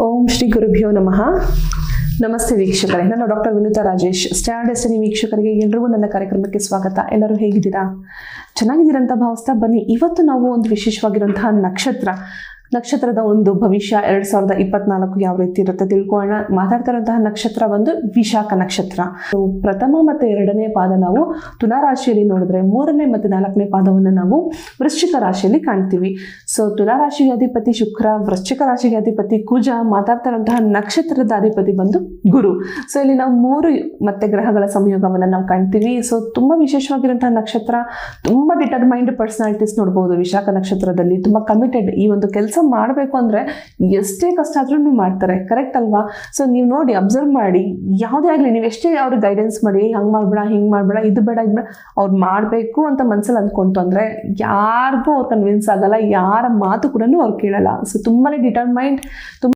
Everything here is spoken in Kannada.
ಓಂ ಶ್ರೀ ಗುರುಭ್ಯೋ ನಮಃ. ನಮಸ್ತೆ ವೀಕ್ಷಕರೇ. ನಾನು doctor Vinutha Rajesh. Star destiny ವೀಕ್ಷಕರಿಗೆ ಎಲ್ರಿಗೂ ನನ್ನ ಕಾರ್ಯಕ್ರಮಕ್ಕೆ ಸ್ವಾಗತ. ಎಲ್ಲರೂ ಹೇಗಿದ್ದೀರಾ? ಚೆನ್ನಾಗಿದ್ದೀರಂತ ಭಾವಿಸ್ತಾ ಬನ್ನಿ. ಇವತ್ತು ನಾವು ಒಂದು ವಿಶೇಷವಾಗಿರುವಂತಹ ನಕ್ಷತ್ರ. ನಕ್ಷತ್ರದ ಒಂದು ಭವಿಷ್ಯ ಎರಡ್ ಸಾವಿರದ ಇಪ್ಪತ್ನಾಲ್ಕು ಯಾವ ರೀತಿ ಇರುತ್ತೆ ತಿಳ್ಕೊಳ್ಳೋಣ. ಮಾತಾಡ್ತಾ ಇರುವಂತಹ ನಕ್ಷತ್ರ ಒಂದು ವಿಶಾಖ ನಕ್ಷತ್ರ. ಪ್ರಥಮ ಮತ್ತು ಎರಡನೇ ಪಾದ ನಾವು ತುಲಾರಾಶಿಯಲ್ಲಿ ನೋಡಿದ್ರೆ ಮೂರನೇ ಮತ್ತು ನಾಲ್ಕನೇ ಪಾದವನ್ನು ನಾವು ವೃಶ್ಚಿಕ ರಾಶಿಯಲ್ಲಿ ಕಾಣ್ತೀವಿ. ಸೊ, ತುಲಾರಾಶಿಗೆ ಅಧಿಪತಿ ಶುಕ್ರ, ವೃಶ್ಚಿಕ ರಾಶಿಗೆ ಅಧಿಪತಿ ಕುಜ ಮಾತಾಡ್ತಾ ಇರುವಂತಹ ನಕ್ಷತ್ರದ ಅಧಿಪತಿ ಬಂದು ಗುರು. ಸೊ, ಇಲ್ಲಿ ನಾವು ಮೂರು ಮತ್ತೆ ಗ್ರಹಗಳ ಸಂಯೋಗವನ್ನು ನಾವು ಕಾಣ್ತೀವಿ. ಸೊ, ತುಂಬಾ ವಿಶೇಷವಾಗಿರುವಂತಹ ನಕ್ಷತ್ರ, ತುಂಬಾ ಡಿಟರ್ಮೈಂಡ್ ಪರ್ಸನಾಲಿಟೀಸ್ ನೋಡ್ಬೋದು ವಿಶಾಖ ನಕ್ಷತ್ರದಲ್ಲಿ. ತುಂಬಾ ಕಮಿಟೆಡ್ ಈ ಒಂದು ಕೆಲಸ ಮಾಡಬೇಕು ಅಂದ್ರೆ ಎಷ್ಟೇ ಕಷ್ಟ ಆದ್ರೂ ಮಾಡ್ತಾರೆ ಕರೆಕ್ಟ್ ಅಲ್ವಾ? ಸೊ ನೀವು ನೋಡಿ ಅಬ್ಸರ್ವ್ ಮಾಡಿ, ಯಾವುದೇ ಆಗಲಿ, ನೀವು ಎಷ್ಟೇ ಅವ್ರಿಗೆ ಗೈಡೆನ್ಸ್ ಮಾಡಿ, ಹಂಗೆ ಮಾಡ್ಬೇಡ, ಹಿಂಗೆ ಮಾಡ್ಬೇಡ, ಇದು ಬೇಡ ಇದು ಬೇಡ, ಅವ್ರು ಮಾಡಬೇಕು ಅಂತ ಮನಸ್ಸಲ್ಲಿ ಅಂದ್ಕೊಂತು ಅಂದರೆ ಯಾರಿಗೂ ಅವ್ರು ಕನ್ವಿನ್ಸ್ ಆಗಲ್ಲ, ಯಾರ ಮಾತು ಕೂಡ ಅವ್ರು ಕೇಳಲ್ಲ. ಸೊ ತುಂಬಾನೇ ಡಿಟರ್ಮೈಂಡ್ ತುಂಬ